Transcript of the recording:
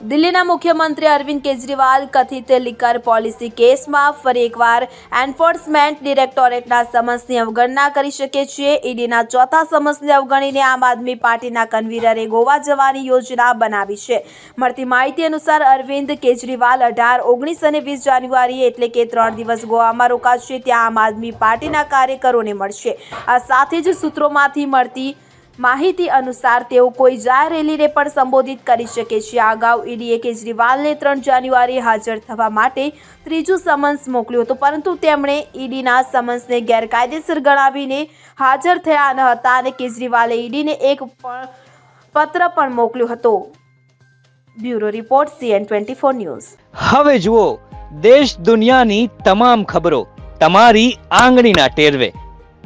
દિલ્હીના મુખ્યમંત્રી અરવિંદ કેજરીવાલ કથિત લીકર પોલિસી કેસમાં ફરી એકવાર એન્ફોર્સમેન્ટ ડિરેક્ટોરેટના સમન્સની અવગણના કરી શકે છે. ઈડીના ચોથા સમન્સને અવગણીને આમ આદમી પાર્ટીના કન્વીનરે ગોવા જવાની યોજના બનાવી છે. મળતી માહિતી અનુસાર અરવિંદ કેજરીવાલ અઢાર, ઓગણીસ અને વીસ જાન્યુઆરી એટલે કે ત્રણ દિવસ ગોવામાં રોકાશે. ત્યાં આમ આદમી પાર્ટીના કાર્યકરોને મળશે. આ સાથે જ સૂત્રોમાંથી મળતી માહિતી અનુસાર તેઓ કોઈ જાહેર રેલીને પણ સંબોધિત કરી શકે છે. અગાઉ ઈડીએ કેજરીવાલને ત્રણ જાન્યુઆરીએ હાજર થવા માટે ત્રીજું સમન્સ મોકલ્યું હતું, પરંતુ તેમણે ઈડીના સમન્સને ગેરકાયદેસર ગણાવીને હાજર થયા ન હતા અને કેજરીવાલે ઈડીને એક પત્ર પણ મોકલ્યો હતો. Bureau report, CN twenty four news. હવે જુઓ, દેશ દુનિયાની તમામ ખબરો તમારી આંગળીના ટેરવે.